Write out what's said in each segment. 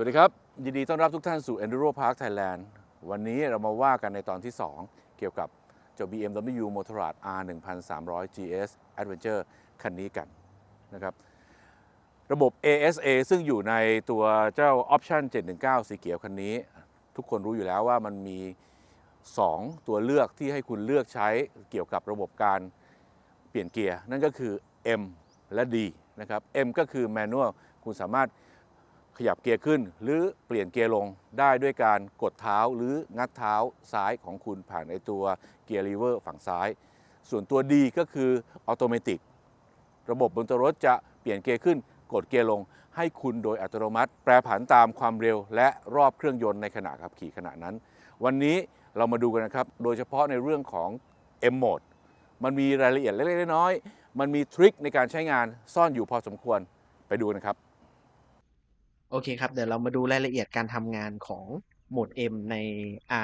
วัสดีครับ ยินดีต้อนรับทุกท่านสู่ Enduro Park Thailand วันนี้เรามาว่ากันในตอนที่ 2 เกี่ยวกับเจ้า BMW Motorrad R 1300 GS Adventure คันนี้กันนะครับระบบ ASA ซึ่งอยู่ในตัวเจ้า Option 719 สีเขียวคันนี้ ทุกคนรู้อยู่แล้วว่ามันมี 2 ตัวเลือกที่ให้คุณเลือกใช้เกี่ยวกับระบบการเปลี่ยนเกียร์ นั่นก็คือ M และ D นะครับ M ก็คือ Manual คุณสามารถ ขยับเกียร์ขึ้น หรือเปลี่ยนเกียร์ลงได้ด้วยการกดเท้าหรืองัดเท้าซ้ายของคุณผ่านในตัวเกียร์ลีเวอร์ฝั่งซ้าย ส่วนตัว D ก็คือออโตเมติระบบบนตัวรถจะเปลี่ยนเกียร์ขึ้น กดเกียร์ลง ให้คุณโดยอัตโนมัติ แปรผันตามความเร็ว และรอบเครื่องยนต์ในขณะขับขี่ขณะนั้น วันนี้เรามาดูกันนะครับ โดยเฉพาะในเรื่องของ M Mode มันมีรายละเอียดเล็กๆน้อยๆมันมีทริคในการใช้งานซ่อนอยู่พอสมควรไปดูกันนะครับ โอเคครับ เดี๋ยวเรามาดูรายละเอียดการทำงานของโหมด M ใน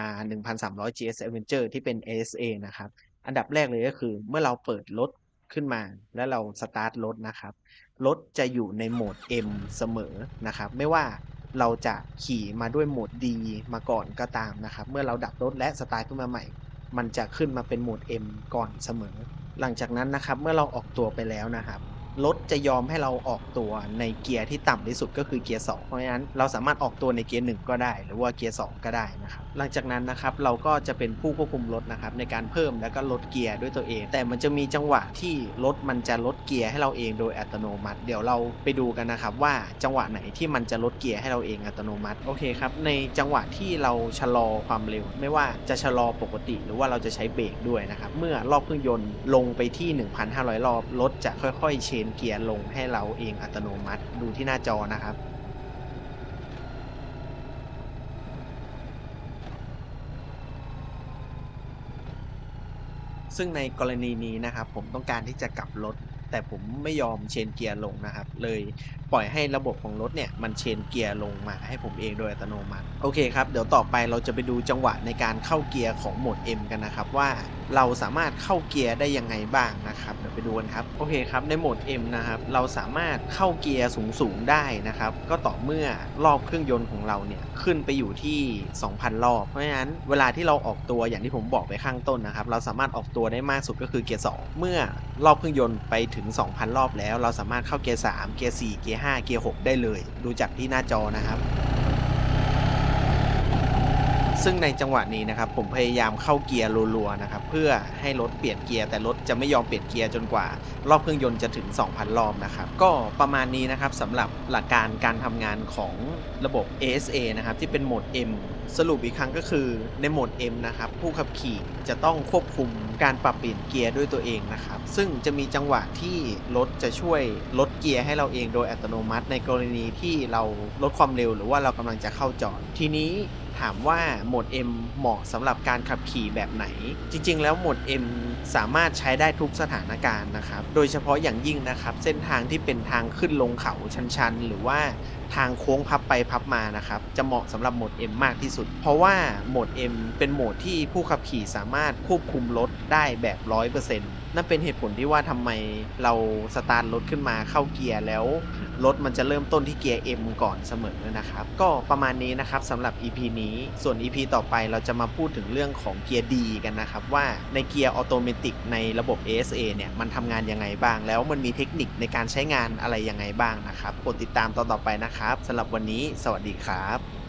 R 1300 GS Adventure ที่เป็น ASA นะครับ อันดับแรกเลยก็คือเมื่อเราเปิดรถขึ้นมา แล้วเราสตาร์ทรถนะครับ รถจะอยู่ในโหมด M เสมอนะครับ ไม่ว่าเราจะขี่มาด้วยโหมด D มาก่อนก็ตามนะครับ เมื่อเราดับรถและสตาร์ทขึ้นมาใหม่ มันจะขึ้นมาเป็นโหมด M ก่อนเสมอ หลังจากนั้นนะครับ เมื่อเราออกตัวไปแล้วนะครับ รถจะยอมให้เราออกตัวในเกียร์ที่ต่ำที่สุดก็คือเกียร์2เพราะฉะนั้นเราสามารถออกตัวในเกียร์1ก็ได้ หรือว่าเกียร์2ก็ได้นะครับ หลังจากนั้นนะครับเราก็จะเป็นผู้ควบคุมรถนะครับในการเพิ่มแล้วก็ลดเกียร์ด้วยตัวเอง แต่มันจะมีจังหวะที่รถมันจะลดเกียร์ให้เราเองโดยอัตโนมัติ เดี๋ยวเราไปดูกันนะครับ ว่าจังหวะไหนที่มันจะลดเกียร์ให้เราเองอัตโนมัติโอเคครับในจังหวะที่เราชะลอความเร็ว ไม่ว่าจะชะลอปกติ หรือว่าเราจะใช้เบรกด้วยนะครับเมื่อรอบเครื่องยนต์ลงไปที่ 1,500 รอบรถจะค่อยๆเชนเกียร์ลงให้เราเองอัตโนมัติดูที่หน้าจอนะครับซึ่งในกรณีนี้นะครับผมต้องการที่จะกลับรถ แต่ผมไม่ยอมเชนเกียร์ลงนะครับ เลยปล่อยให้ระบบของรถเนี่ยมันเชนเกียร์ลงมาให้ผมเองโดยอัตโนมัติ โอเคครับ เดี๋ยวต่อไปเราจะไปดูจังหวะในการเข้าเกียร์ของโหมด M กันนะครับว่าเราสามารถเข้าเกียร์ได้ยังไงบ้างนะครับเดี๋ยวไปดูกันครับโอเคครับในโหมด M นะครับเราสามารถเข้าเกียร์สูงๆได้นะครับก็ต่อเมื่อรอบเครื่องยนต์ของเราเนี่ยขึ้นไปอยู่ที่ 2,000 รอบ เพราะฉะนั้นเวลาที่เราออกตัวอย่างที่ผมบอกไปข้างต้นนะครับเราสามารถออกตัวได้มากสุดก็คือเกียร์2เมื่อรอบเครื่องยนต์ไปถึง2,000 รอบแล้ว เราสามารถเข้าเกียร์3เกียร์4เกียร์5เกียร์6ได้เลย ดูจากที่หน้าจอนะครับ ซึ่งในจังหวะนี้นะครับผมพยายามเข้าเกียร์รัวๆนะครับเพื่อให้รถเปลี่ยนเกียร์แต่รถจะไม่ยอมเปลี่ยนเกียร์จนกว่า รอบเครื่องยนต์จะถึง 2,000 รอบนะครับก็ประมาณนี้นะครับสำหรับหลักการการทำงานของระบบ ASA นะครับที่เป็นโหมด M สรุปอีกครั้งก็คือในโหมด M นะครับผู้ขับขี่จะต้องควบคุมการปรับเปลี่ยนเกียร์ด้วยตัวเองนะครับซึ่งจะมีจังหวะที่รถจะช่วยลดเกียร์ให้เราเองโดยอัตโนมัติ ในกรณีที่เราลดความเร็ว หรือว่าเรากำลังจะเข้าจอดทีนี้ ถามว่าโหมด M เหมาะสำหรับการขับขี่แบบไหน จริง ๆ แล้วโหมด M สามารถใช้ได้ทุกสถานการณ์นะครับ โดยเฉพาะอย่างยิ่งนะครับ เส้นทางที่เป็นทางขึ้นลงเขาชันๆ หรือว่าทางโค้งพับไปพับมานะครับ จะเหมาะสำหรับโหมด M มากที่สุด เพราะว่าโหมด M เป็นโหมดที่ผู้ขับขี่สามารถควบคุมรถได้แบบ 100%นั่นเป็นเหตุผลที่ว่าทำไมเราสตาร์ทรถขึ้นมาเข้าเกียร์แล้ว รถมันจะเริ่มต้นที่เกียร์ M ก่อนเสมอนะครับ ก็ประมาณนี้นะครับสำหรับ EP นี้ ส่วน EP ต่อไปเราจะมาพูดถึงเรื่องของเกียร์ D กันนะครับ ว่าในเกียร์ออโตเมติกในระบบ ASA เนี่ย มันทำงานยังไงบ้าง แล้วมันมีเทคนิคในการใช้งานอะไรยังไงบ้างนะครับกดติดตามตอนต่อไปนะครับสำหรับวันนี้ สวัสดีครับ